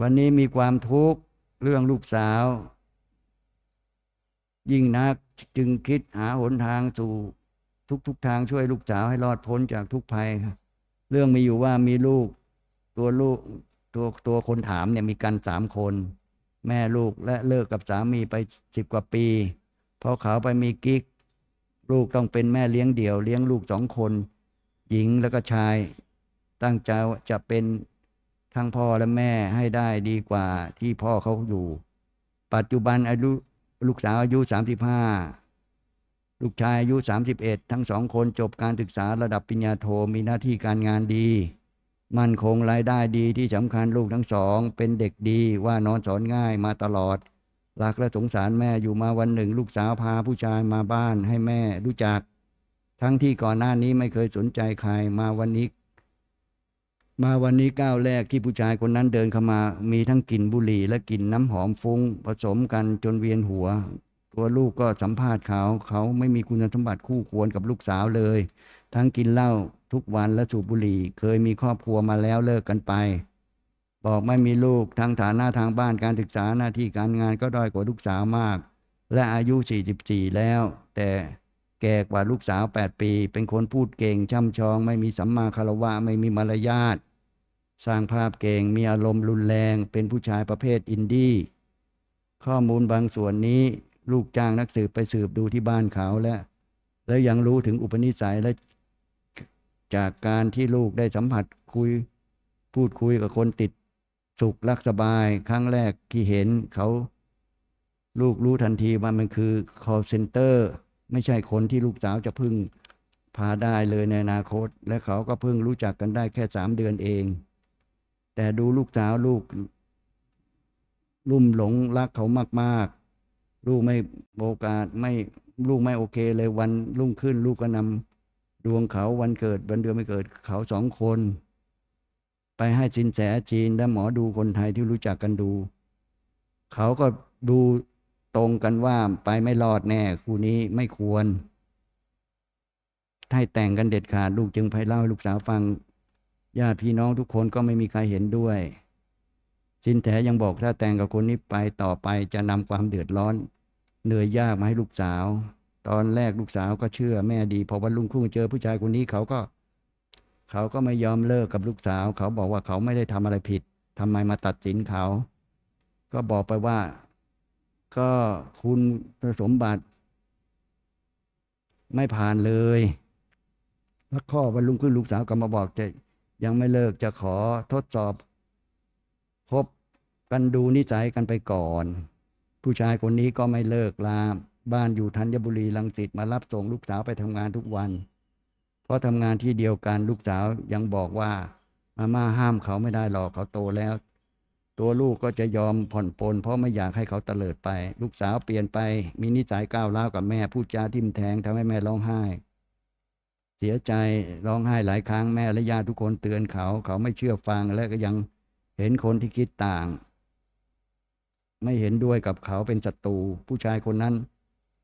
วันนี้มีความทุกข์เรื่องลูกสาว ยิ่งนักจึงคิดหาหนทางสู่ทุกๆทางช่วยลูกสาวให้รอดพ้นจากทุกภัยครับเรื่องมีอยู่ว่ามีลูก ตัวลูกตัวตัวคนถามเนี่ยมีกันสามคน แม่ลูกและเลิกกับสามีไปสิบกว่าปีพอเขาไปมีกิ๊ก ลูกต้องเป็นแม่เลี้ยงเดี่ยว เลี้ยงลูกสองคน หญิงแล้วก็ชาย ตั้งใจจะเป็น ทั้งพ่อและแม่ให้ได้ดีกว่าที่พ่อเขาอยู่ ปัจจุบันอายุลูกสาวอายุสามสิบห้าลูกชายอายุสามสิบเอ็ดทั้งสองคนจบการศึกษาระดับปริญญาโทมีหน้าที่การงานดี มั่นคงรายได้ดีที่สำคัญลูกทั้งสอง เป็นเด็กดีว่านอนสอนง่ายมาตลอดรักและสงสารแม่อยู่มาวันหนึ่ง ลูกสาวพาผู้ชายมาบ้านให้แม่รู้จัก ทั้งที่ก่อนหน้านี้ไม่เคยสนใจใครมาวันนี้ มาวันนี้ก้าวแรกที่ผู้ชายคนนั้นเดินเข้ามา มีทั้งกลิ่นบุหรี่และกลิ่นน้ำหอมฟุ้ง ผสมกันจนเวียนหัว ตัวลูกก็สัมภาษณ์เขา เขาไม่มีคุณสมบัติคู่ควรกับลูกสาวเลย ทั้งกินเหล้าทุกวันและสูบบุหรี่ เคยมีครอบครัวมาแล้วเลิกกันไป บอกไม่มีลูกทั้งฐานะทางบ้านการศึกษาหน้าที่การงานก็ด้อยกว่าลูกสาวมาก และอายุ 44 แล้ว แต่ แก่กว่าลูกสาว 8 ปี เป็นคนพูดเก่งช่ำชอง ไม่มีสัมมาคารวะไม่มีมารยาทสร้างภาพเก่งมีอารมณ์รุนแรง เป็นผู้ชายประเภทอินดี้ข้อมูลบางส่วนนี้ลูกจ้างนักสืบไปสืบดูที่บ้านเขาและ แล้วยังรู้ถึงอุปนิสัยและ จากการที่ลูกได้สัมผัสคุย พูดคุยกับคนติดสุขรักสบาย ครั้งแรกที่เห็นเขา ลูกรู้ทันทีว่ามันคือ call center ไม่ใช่คนที่ลูกสาวจะพึ่งพาได้เลยในอนาคต และเขาก็เพิ่งรู้จักกันได้แค่สามเดือนเอง แต่ดูลูกสาวลูก ลุ่มหลงรักเขามาก ๆ ลูกไม่โอกาสไม่ลูกไม่โอเคเลยวันรุ่งขึ้น ลูกก็นำดวงเขาวันเกิดวันเดือนไม่เกิดเขาสองคน ไปให้จินแสจีนและหมอดูคนไทยที่รู้จักกันดู เขาก็ดู ตรงกันว่าไปไม่รอดแน่คู่นี้ไม่ควรให้แต่งกันเด็ดขาดลูกจึงไปเล่าให้ลูกสาวฟังญาติพี่น้องทุกคนก็ไม่มีใครเห็นด้วย สินแถยังบอกถ้าแต่งกับคนนี้ไปต่อไปจะนำความเดือดร้อน เหนื่อยยากมาให้ลูกสาว ตอนแรกลูกสาวก็เชื่อแม่ดีพอวันรุ่งขึ้นเจอผู้ชายคนนี้เขาก็ เขาก็ไม่ยอมเลิกกับลูกสาว เขาบอกว่าเขาไม่ได้ทำอะไรผิดทำไมมาตัดสินเขา ก็บอกไปว่า ก็คุณสมบัติ ไม่ผ่านเลย แล้วข้อวันรุ่งขึ้นลูกสาวก็มาบอกจะยังไม่เลิกจะขอทดสอบพบกันดูนิสัยกันไปก่อน ผู้ชายคนนี้ก็ไม่เลิกลาบ้านอยู่ธัญบุรีลังสิตมารับส่งลูกสาวไปทำงานทุกวัน เพราะทำงานที่เดียวกันลูกสาวยังบอกว่า มาม่าห้ามเขาไม่ได้หรอกเขาโตแล้ว ตัวลูกก็จะยอมผ่อนปลนเพราะไม่อยากให้เขาเตลิดไป ลูกสาวเปลี่ยนไป มีนิสัยก้าวร้าวกับแม่พูดจาทิ่มแทงทำให้แม่ร้องไห้ เสียใจร้องไห้หลายครั้งแม่และญาติทุกคนเตือนเขา เขาไม่เชื่อฟังและก็ยังเห็นคนที่คิดต่าง ไม่เห็นด้วยกับเขาเป็นศัตรูผู้ชายคนนั้น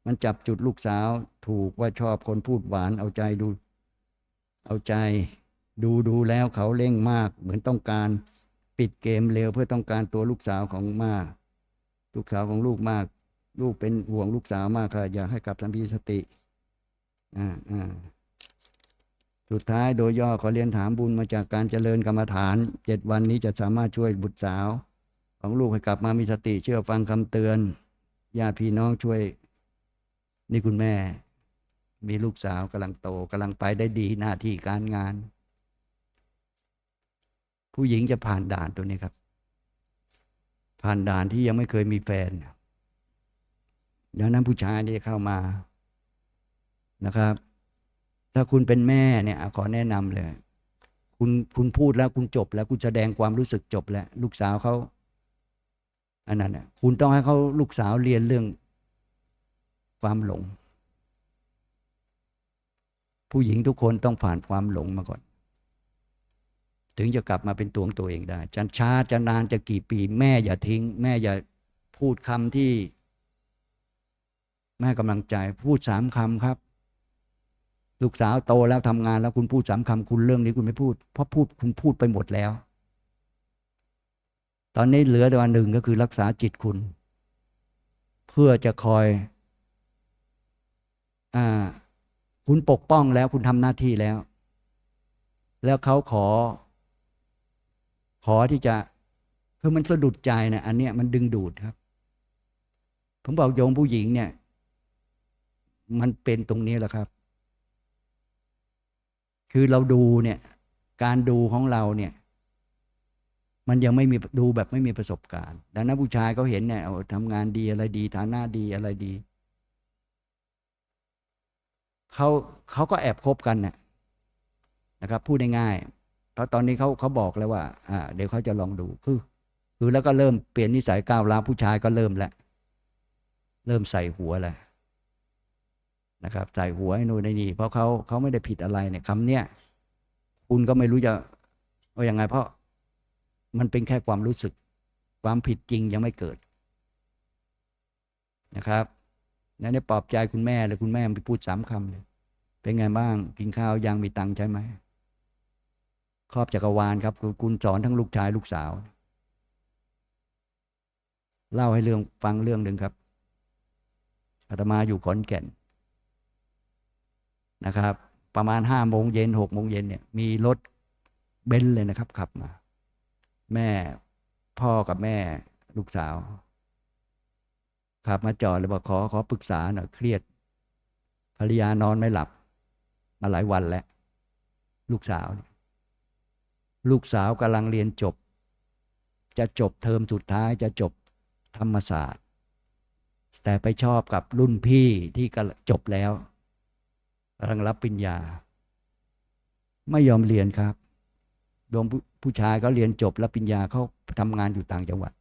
มันจับจุดลูกสาวถูกว่าชอบคนพูดหวานเอาใจดู เอาใจ ดูดูแล้วเขาเร่งมากเหมือนต้องการ ปิดเกมเร็วเพื่อต้องการตัวลูกสาวของมาก ลูกสาวของลูกมาก ลูกเป็นห่วงลูกสาวมากค่ะอยากให้กลับสัมพีสติอ่าอ่าสุดท้ายโดยย่อขอเรียนถามบุญมาจากการเจริญกรรมฐานเจ็ดวันนี้จะสามารถช่วยบุตรสาว ของลูกให้กลับมามีสติเชื่อฟังคำเตือนญาติพี่น้องช่วย นี่คุณแม่ มีลูกสาวกำลังโตกำลังไปได้ดีหน้าที่การงาน ผู้หญิงจะผ่านด่านตัวนี้ครับ ผ่านด่านที่ยังไม่เคยมีแฟนดังนั้นผู้ชายนี่เข้ามานะครับ ถ้าคุณเป็นแม่เนี่ยขอแนะนำเลย คุณคุณพูดแล้วคุณจบแล้วคุณแสดงความรู้สึกจบแล้ว ลูกสาวเขาอันนั้นน่ะคุณต้องให้เขาลูกสาวเรียนเรื่องความหลง ผู้หญิงทุกคนต้องผ่านความหลงมาก่อน ถึงจะกลับมาเป็นตัวของตัวเองได้จะช้าจะนานจะกี่ปี แม่อย่าทิ้ง แม่อย่าพูดคำที่ แม่กำลังใจพูดสามคำครับ ลูกสาวโตแล้วทำงานแล้วคุณพูดสามคำคุณเรื่องนี้คุณไม่พูด เพราะพูดคุณพูดไปหมดแล้ว ตอนนี้เหลือแต่วันหนึ่งก็คือรักษาจิตคุณ เพื่อจะคอยอ่าคุณปกป้องแล้วคุณทำหน้าที่แล้ว แล้วเขาขอ ขอที่จะคือมันสะดุดใจนะอันเนี้ยมันดึงดูดครับ ผมบอกโยมผู้หญิงเนี่ย มันเป็นตรงนี้แหละครับ คือเราดูเนี่ย การดูของเราเนี่ย มันยังไม่มีดูแบบไม่มีประสบการณ์ ดังนั้นผู้ชายเขาเห็นเนี่ยเอาทำงานดีอะไรดีฐานะดีอะไรดีเขาเขาก็แอบคบกันน่ะนะครับ พูดง่ายๆ เพราตอนนี้เขาเขาบอกแล้วว่า อ่า เดี๋ยวเขาจะลองดูคือคือแล้วก็เริ่มเปลี่ยนนิสัยก้าวร้าวผู้ชายก็เริ่มแล้วเริ่มใส่หัวแล้วนะครับใส่หัวให้นู่นให้นี่เพราะเขาเขาไม่ได้ผิดอะไรเนี่ยคำเนี้ยคุณก็ไม่รู้จะว่ายังไง เพราะมันเป็นแค่ความรู้สึก ความผิดจริงยังไม่เกิดนะครับนั่นได้ปลอบใจคุณแม่เลยคุณแม่ไปพูดสามคำเลยเป็นไงบ้าง กินข้าวยังมีตังค์ใช่ไหม ครอบจักรวาลครับคุณสอนทั้งลูกชายลูกสาว เล่าให้เรื่องฟังเรื่องหนึ่งครับอาตมาอยู่ขอนแก่นนะครับ ประมาณห้าโมงเย็นหกโมงเย็นเนี่ยมีรถเบนซ์เลยนะครับขับมา แม่พ่อกับแม่ลูกสาวขับมาจอดเลยบอกขอขอปรึกษาหน่อยเครียดภรรยานอนไม่หลับ มาหลายวันแล้ว ลูกสาวเนี่ย ลูกสาวกำลังเรียนจบ จะจบเทอมสุดท้ายจะจบธรรมศาสตร์ แต่ไปชอบกับรุ่นพี่ที่จบแล้วกำลังรับปริญญา ไม่ยอมเรียนครับดมผู้ผู้ชายเขาเรียนจบรับปริญญาเขาทำงานอยู่ต่างจังหวัด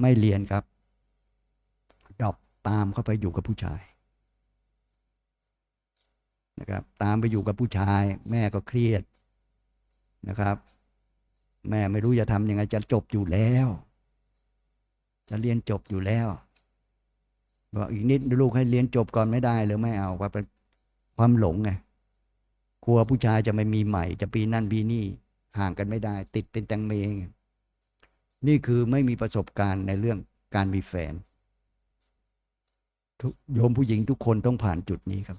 ไม่เรียนครับดรอปตามเข้าไปอยู่กับผู้ชายนะครับตามไปอยู่กับผู้ชาย แม่ก็เครียด นะครับ แม่ไม่รู้จะทำยังไงจะจบอยู่แล้ว จะเรียนจบอยู่แล้วบอกอีกนิดลูกให้เรียนจบก่อนไม่ได้หรือไม่เอาว่าเป็นความหลงไงกลัวผู้ชายจะไม่มีใหม่ จะปีนั่นปีนี่ห่างกันไม่ได้ ติดเป็นแตงเมงนี่คือไม่มีประสบการณ์ในเรื่องการมีแฟนโยมผู้หญิงทุกคนต้องผ่านจุดนี้ครับ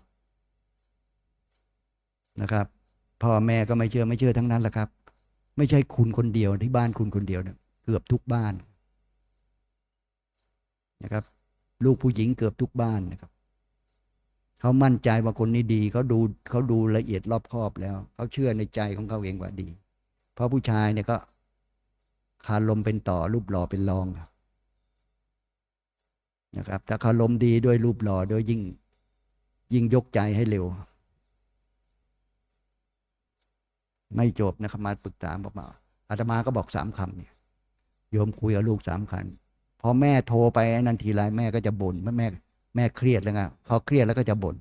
นะครับ พ่อแม่ก็ไม่เชื่อไม่เชื่อทั้งนั้นแหละครับ ไม่ใช่คุณคนเดียวที่บ้านคุณคนเดียวเนะเกือบทุกบ้านนะครับ ลูกผู้หญิงเกือบทุกบ้านนะครับเขามั่นใจว่าคนนี้ดีเขาดูเขาดูละเอียดรอบคอบแล้วเขาเชื่อในใจของเขาเองว่าดี เพราะผู้ชายเนี่ยก็คารมเป็นต่อรูปหล่อเป็นรองนะครับถ้าคารมดีด้วยรูปหล่อด้วยยิ่งยิ่งยกใจให้เร็ว ไม่จบนะครับมาปรึกษาบอกมาอาตมาก็บอกสามคำเนี่ยโยมคุยกับลูกสามคำพอแม่โทรไปนันทีไรแม่ก็จะบ่นแม่แม่แม่เครียดแล้วไงเขาเครียดแล้วก็จะบ่น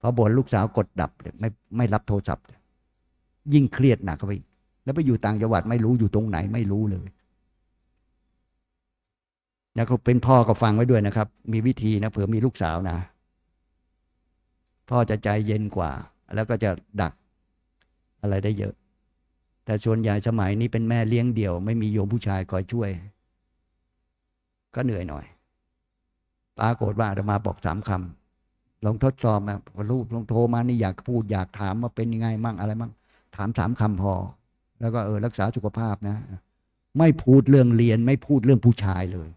พอบ่นลูกสาวกดดับเลยไม่ไม่รับโทรศัพท์ ยิ่งเครียดหนักเข้าไปแล้วไปอยู่ต่างจังหวัดไม่รู้อยู่ตรงไหนไม่รู้เลยแล้วก็เป็นพ่อก็ฟังไว้ด้วยนะครับ มีวิธีนะเผื่อมีลูกสาวนะ พ่อจะใจเย็นกว่า แล้วก็จะดัก อะไรได้เยอะ แต่ส่วนใหญ่สมัยนี้เป็นแม่เลี้ยงเดี่ยว ไม่มีโยมผู้ชายคอยช่วย ก็เหนื่อยหน่อยปรากฏว่าอาตมาบอกสามคำลองทดสอบนะพอลูกลองโทรมานี่อยากพูดอยากถามว่าเป็นยังไงมั่งอะไรมั่งถามสามคำพอ แล้วก็เออรักษาสุขภาพนะ ไม่พูดเรื่องเรียน ไม่พูดเรื่องผู้ชายเลย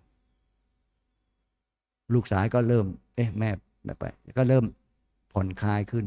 ลูกสาวก็เริ่ม เอ๊ะแม่แม่ไป ก็เริ่มผ่อนคลายขึ้น